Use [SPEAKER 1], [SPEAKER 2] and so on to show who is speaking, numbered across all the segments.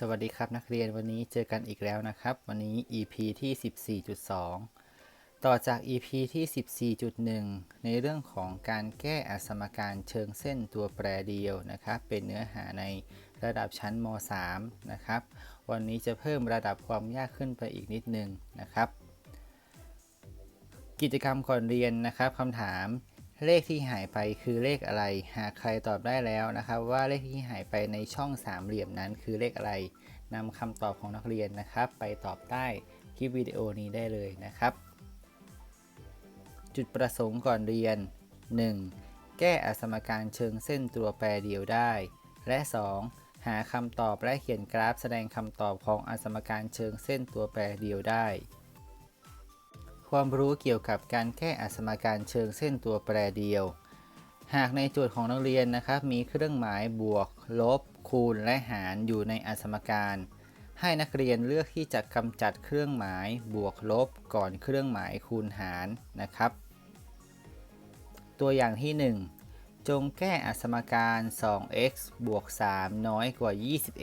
[SPEAKER 1] สวัสดีครับนักเรียนวันนี้เจอกันอีกแล้วนะครับ วันนี้ EP ที่ 14.2 ต่อจาก EP ที่ 14.1 ในเรื่องของการแก้อสมการเชิงเส้นตัวแปรเดียวนะครับ เป็นเนื้อหาในระดับชั้นม .3 นะครับ วันนี้จะเพิ่มระดับความยากขึ้นไปอีกนิดนึงนะครับ กิจกรรมก่อนเรียนนะครับคำถาม เลขที่หายไปคือเลขอะไร หากใครตอบได้แล้วนะครับ ว่าเลขที่หายไปในช่องสามเหลี่ยมนั้นคือเลขอะไรนำคำตอบของนักเรียนนะครับ ไปตอบใต้คลิปวิดีโอนี้ได้เลยนะครับ จุดประสงค์ก่อนเรียน 1. แก้อสมการเชิงเส้นตัวแปรเดียวได้ และ 2. หาคำตอบและเขียนกราฟแสดงคำตอบของอสมการเชิงเส้นตัวแปรเดียวได้ ความรู้เกี่ยวกับการแก้อสมการเชิงเส้นตัวแปรเดียว หากในโจทย์ของนักเรียนนะครับ มีเครื่องหมายบวก ลบ คูณ และหารอยู่ในอสมการ ให้นักเรียนเลือกที่จะกำจัดเครื่องหมายบวกลบก่อนเครื่องหมายคูณหารนะครับ ตัวอย่างที่ 1 จงแก้อสมการ 2x บวก 3 น้อยกว่า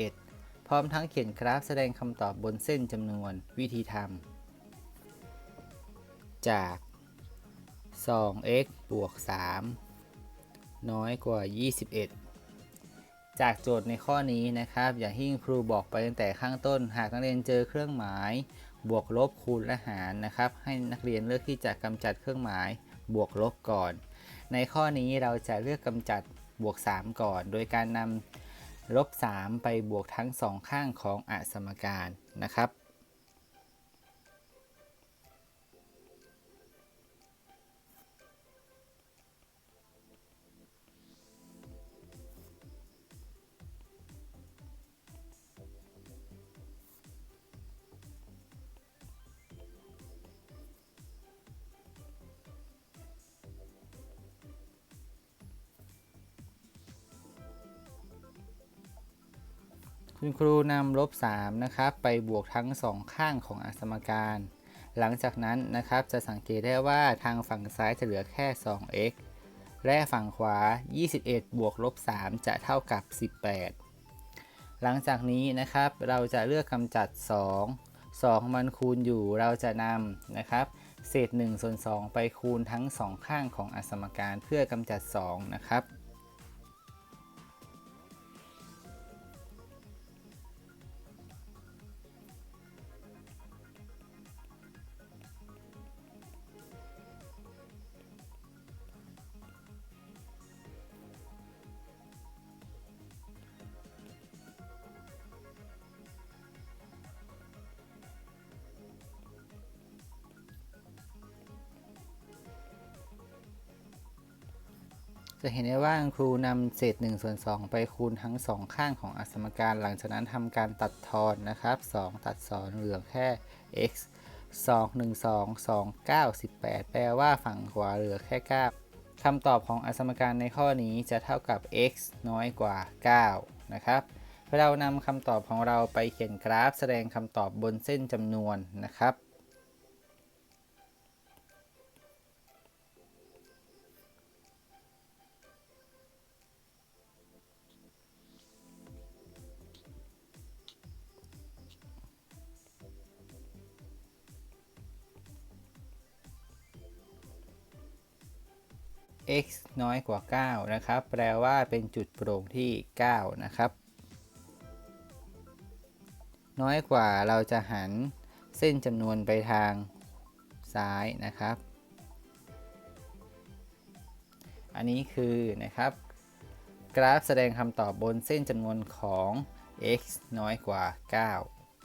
[SPEAKER 1] 21 พร้อมทั้งเขียนกราฟแสดงคำตอบบนเส้นจำนวนวิธีทำ จาก 2x บวก 3 น้อยกว่า 21 จากโจทย์ในข้อนี้นะครับ อย่างที่ครูบอกไปตั้งแต่ข้างต้น หากนักเรียนเจอเครื่องหมาย บวกลบคูณและหารนะครับ ให้นักเรียนเลือกที่จะกำจัดเครื่องหมายบวกลบก่อน ในข้อนี้เราจะเลือกกำจัดบวก 3 ก่อน โดยการนำลบ 3 ไปบวกทั้งสองข้างของอสมการนะครับ คุณครูนำลบ3นะครับไปบวกทั้ง 2 ข้างของอสมการ หลังจากนั้นนะครับจะสังเกตได้ว่าทางฝั่งซ้ายจะเหลือแค่ 2x และฝั่งขวา 21 บวกลบ 3 จะเท่ากับ 18 หลังจากนี้นะครับเราจะเลือกกำจัด 2 2 มันคูณอยู่เราจะนำนะครับเศษ1ส่วน2ไปคูณทั้ง 2 ข้างของอสมการเพื่อกำจัด 2 นะครับ จะเห็นได้ว่าครูนำเศษ1ส่วน2ไปคูณทั้ง 2 ข้างของอสมการ หลังจากนั้นทำการตัดทอนนะครับ 2 ตัด2เหลือแค่ x 2 1 2 2 9 18 แปลว่าฝั่งขวาเหลือแค่ 9คำตอบของอสมการในข้อนี้จะเท่ากับ x น้อยกว่า 9 นะครับเรานำคำตอบของเราไปเขียนกราฟแสดงคำตอบบนเส้นจำนวนนะครับ x น้อยกว่า 9 นะครับ แปลว่าเป็นจุดโปร่งที่ 9 นะครับ น้อยกว่าเราจะหันเส้นจำนวนไปทางซ้ายนะครับ อันนี้คือนะครับ กราฟแสดงคำตอบบนเส้นจำนวนของ x น้อยกว่า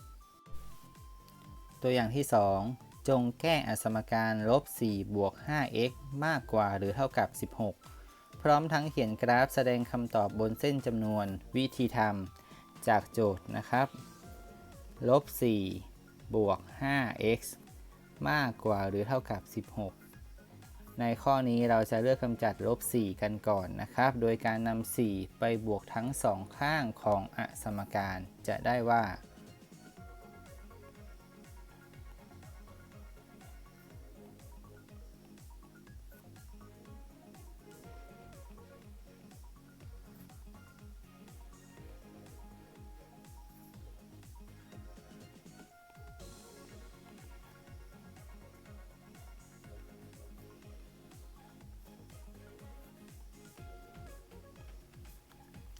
[SPEAKER 1] 9 ตัวอย่างที่ 2 จงแก้อสมการลบ4บวก 5x มากกว่าหรือเท่ากับ 16 พร้อมทั้งเขียนกราฟแสดงคำตอบบนเส้นจำนวนวิธีทำจากโจทย์นะครับ ลบ4บวก 5x มากกว่าหรือเท่ากับ 16 ในข้อนี้เราจะเลือกกำจัดลบ 4 กันก่อนนะครับ โดยการนำ4 ไปบวกทั้งสองข้างของอสมการจะได้ว่า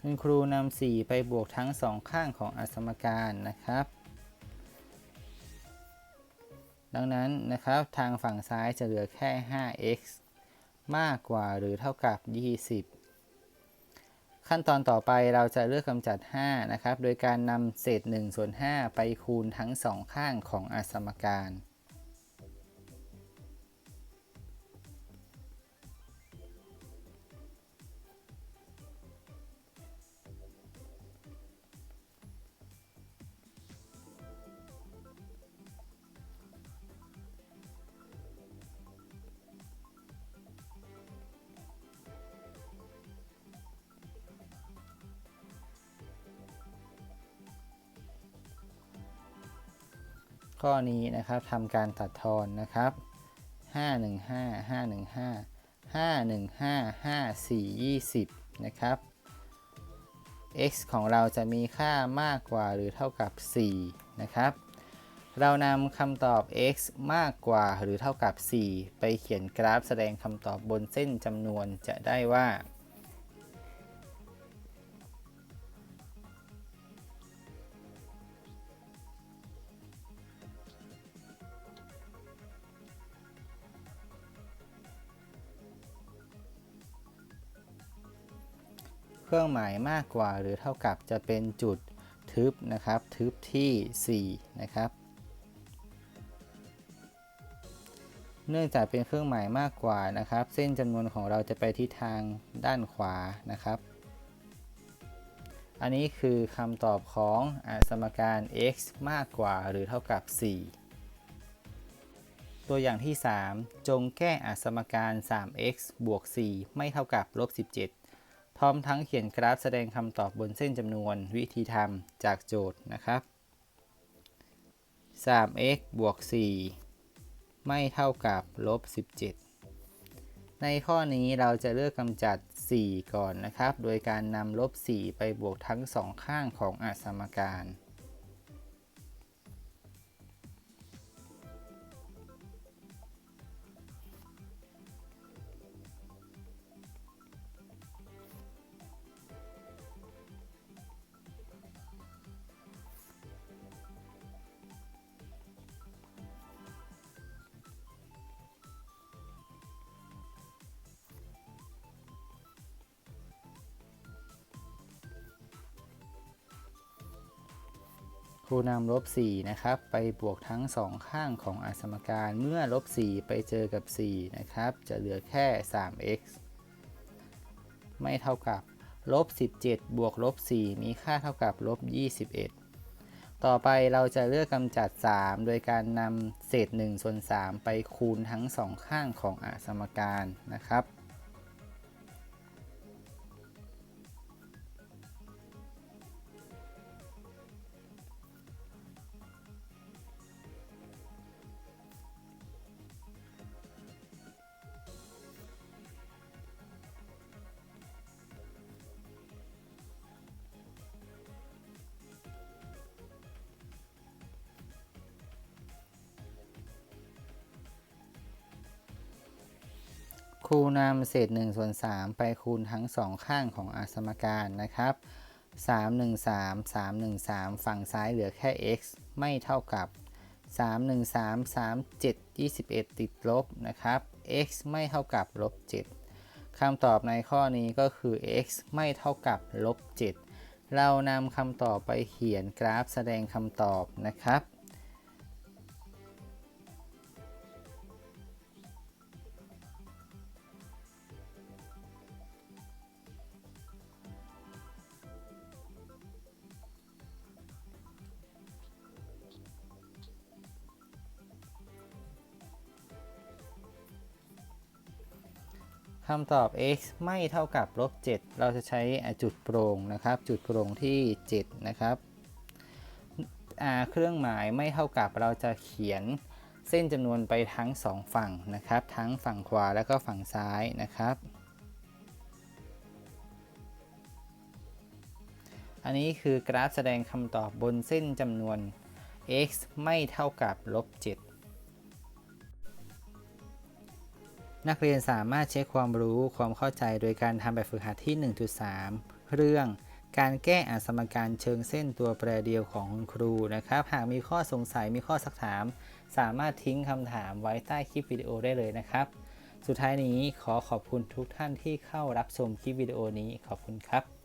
[SPEAKER 1] คุณครูนำ4ไปบวกทั้งสองข้างของอสมการนะครับ ดังนั้นนะครับทางฝั่งซ้ายจะเหลือแค่ 5x มากกว่าหรือเท่ากับ 20 ขั้นตอนต่อไปเราจะเลือกกำจัด 5 นะครับ โดยการนำเศษ1ส่วน5ไปคูณทั้งสองข้างของอสมการ ข้อนี้นะครับทำการตัดทอนนะครับ 515 515 515 54 20 นะครับ x ของเราจะมีค่ามากกว่าหรือเท่ากับ 4 นะครับ เรานำคำตอบ x มากกว่าหรือเท่ากับ 4 ไปเขียนกราฟแสดงคำตอบบนเส้นจำนวนจะได้ว่า เครื่องหมายมากกว่าหรือเท่ากับจะเป็นจุดทึบนะครับทึบที่ 4 นะครับ เนื่องจากเป็นเครื่องหมายมากกว่านะครับ เส้นจำนวนของเราจะไปทิศทางด้านขวานะครับ อันนี้คือคำตอบของอสมการ x มากกว่าหรือเท่ากับ 4ตัวอย่างที่ 3 จงแก้อสมการ 3x บวก 4 ไม่เท่ากับลบ17 พร้อมทั้งเขียนกราฟแสดงคำตอบบนเส้นจำนวนวิธีทำจากโจทย์นะครับ 3x บวก 4 ไม่เท่ากับลบ 17 ในข้อนี้เราจะเลือกกำจัด 4 ก่อนนะครับ โดยการนำลบ 4 ไปบวกทั้งสองข้างของอสมการ ครูนำลบ4นะครับ ไปบวกทั้งสองข้างของอสมการเมื่อลบ4ไปเจอกับ 4 นะครับ จะเหลือแค่ 3x ไม่เท่ากับลบ17 บวกลบ4มีค่าเท่ากับลบ21 ต่อไปเราจะเลือกกำจัด 3 โดยการนำเศษ1ส่วน3ไปคูณทั้งสองข้างของอสมการนะครับ ครูนำเศษ1ส่วน3ไปคูณทั้งสองข้างของอสมการนะครับ 313 313 ฝั่งซ้ายเหลือแค่ x ไม่เท่ากับ 313 37 21 ติดลบนะครับ x ไม่เท่ากับลบ7คำตอบในข้อนี้ก็คือ x ไม่เท่ากับลบ7เรานำคำตอบไปเขียนกราฟแสดงคำตอบนะครับ คำตอบ x ไม่เท่ากับลบ7เราจะใช้จุดโปร่งนะครับ จุดโปร่งที่7นะครับเครื่องหมายไม่เท่ากับเราจะเขียนเส้นจำนวนไปทั้ง 2 ฝั่งนะครับ ทั้งฝั่งขวาแล้วก็ฝั่งซ้ายนะครับ อันนี้คือกราฟแสดงคำตอบบนเส้นจำนวน x ไม่เท่ากับลบ7 นักเรียนสามารถเช็คความรู้ความเข้าใจโดยการทำแบบฝึกหัดที่ 1.3 เรื่อง การแก้อสมการเชิงเส้นตัวแปรเดียวของคุณครูนะครับ หากมีข้อสงสัยมีข้อสักถาม สามารถทิ้งคำถามไว้ใต้คลิปวิดีโอได้เลยนะครับ สุดท้ายนี้ขอขอบคุณทุกท่านที่เข้ารับชมคลิปวิดีโอนี้ขอบคุณครับ